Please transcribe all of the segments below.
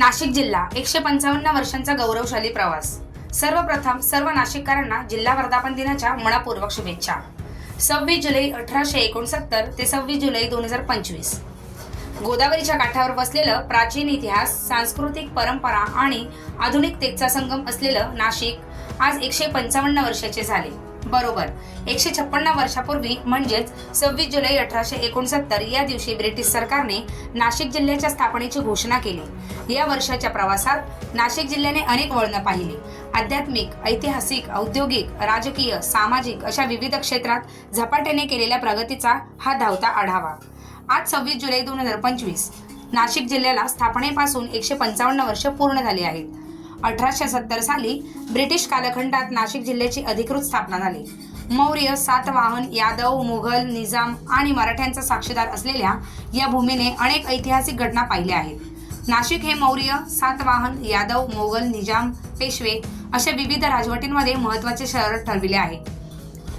नाशिक जिल्हा एकशे पंचावन्न वर्षांचा गौरवशाली प्रवास. सर्वप्रथम सर्व नाशिककरांना जिल्हा वर्धापन दिनाच्या मनापूर्वक शुभेच्छा. सव्वीस जुलै अठराशे एकोणसत्तर ते सव्वीस जुलै दोन हजार पंचवीस. गोदावरीच्या काठावर बसलेलं प्राचीन इतिहास सांस्कृतिक परंपरा आणि आधुनिकतेचा संगम असलेलं नाशिक आज एकशे पंचावन्न वर्षाचे झाले. बरोबर. एकशे छप्पन्न वर्षापूर्वी म्हणजेच सव्वीस जुलै अठराशे एकोणसत्तर या दिवशी ब्रिटिश सरकारने नाशिक जिल्ह्याच्या स्थापनेची घोषणा केली. या वर्षाच्या प्रवासात नाशिक जिल्ह्याने अनेक वळणं पाहिली. आध्यात्मिक ऐतिहासिक औद्योगिक राजकीय सामाजिक अशा विविध क्षेत्रात झपाट्याने केलेल्या प्रगतीचा हा धावता आढावा. आज सव्वीस जुलै दोन हजार पंचवीस नाशिक जिल्ह्याला स्थापनेपासून एकशे पंचावन्न वर्ष पूर्ण झाली आहेत. अठराशे सत्तर साली ब्रिटिश कालखंडात नाशिक जिल्ह्याची अधिकृत स्थापना झाली. मौर्य सातवाहन यादव मुघल निजाम आणि मराठ्यांचा साक्षीदार असलेल्या या भूमीने अनेक ऐतिहासिक घटना पाहिल्या आहेत. नाशिक हे मौर्य सातवाहन यादव मोगल निजाम पेशवे अशा विविध राजवटींमध्ये महत्त्वाचे शहर ठरविले आहे.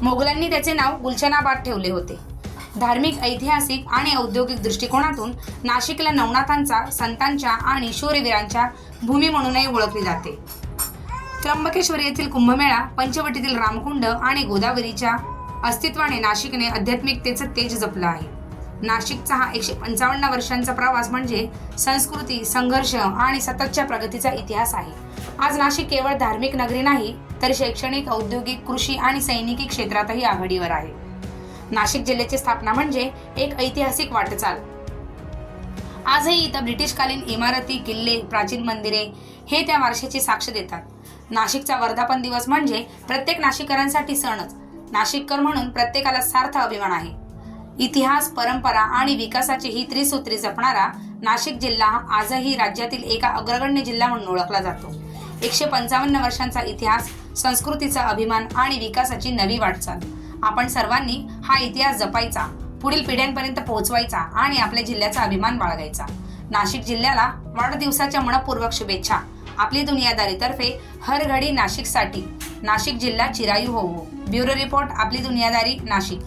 मोगलांनी त्याचे नाव गुलशनाबाद ठेवले होते. धार्मिक ऐतिहासिक आणि औद्योगिक दृष्टिकोनातून नाशिकला नवनाथांचा संतांच्या आणि शूरवीरांच्या भूमी म्हणूनही ओळखली जाते. त्र्यंबकेश्वर येथील कुंभमेळा पंचवटीतील रामकुंड आणि गोदावरीच्या अस्तित्वाने नाशिकने आध्यात्मिकतेचं तेज जपलं आहे. नाशिकचा हा एकशे पंचावन्न वर्षांचा प्रवास म्हणजे संस्कृती संघर्ष आणि सततच्या प्रगतीचा इतिहास आहे. आज नाशिक केवळ धार्मिक नगरी नाही तर शैक्षणिक औद्योगिक कृषी आणि सैनिकी क्षेत्रातही आघाडीवर आहे. नाशिक जिल्ह्याची स्थापना म्हणजे एक ऐतिहासिक वाटचाल. आजही इथं ब्रिटिशकालीन इमारती किल्ले प्राचीन मंदिरे हे त्या वारशाची साक्ष देतात. नाशिकचा वर्धापन दिवस म्हणजे प्रत्येक नाशिककरांसाठी सणच. नाशिककर म्हणून प्रत्येकाला सार्थ अभिमान आहे. इतिहास परंपरा आणि विकासाची ही त्रिसूत्री जपणारा नाशिक जिल्हा आजही राज्यातील एका अग्रगण्य जिल्हा म्हणून ओळखला जातो. एकशे पंचावन्न वर्षांचा इतिहास संस्कृतीचा अभिमान आणि विकासाची नवी वाटचाल. आपण सर्वांनी हा इतिहास जपायचा पुढील पिढ्यांपर्यंत पोहोचवायचा आणि आपल्या जिल्ह्याचा अभिमान बाळगायचा. नाशिक जिल्ह्याला वाढदिवसाच्या मनपूर्वक शुभेच्छा. आपली दुनियादारीतर्फे हर घडी नाशिकसाठी. नाशिक जिल्हा चिरायू होवो. ब्युरो रिपोर्ट आपली दुनियादारी नाशिक.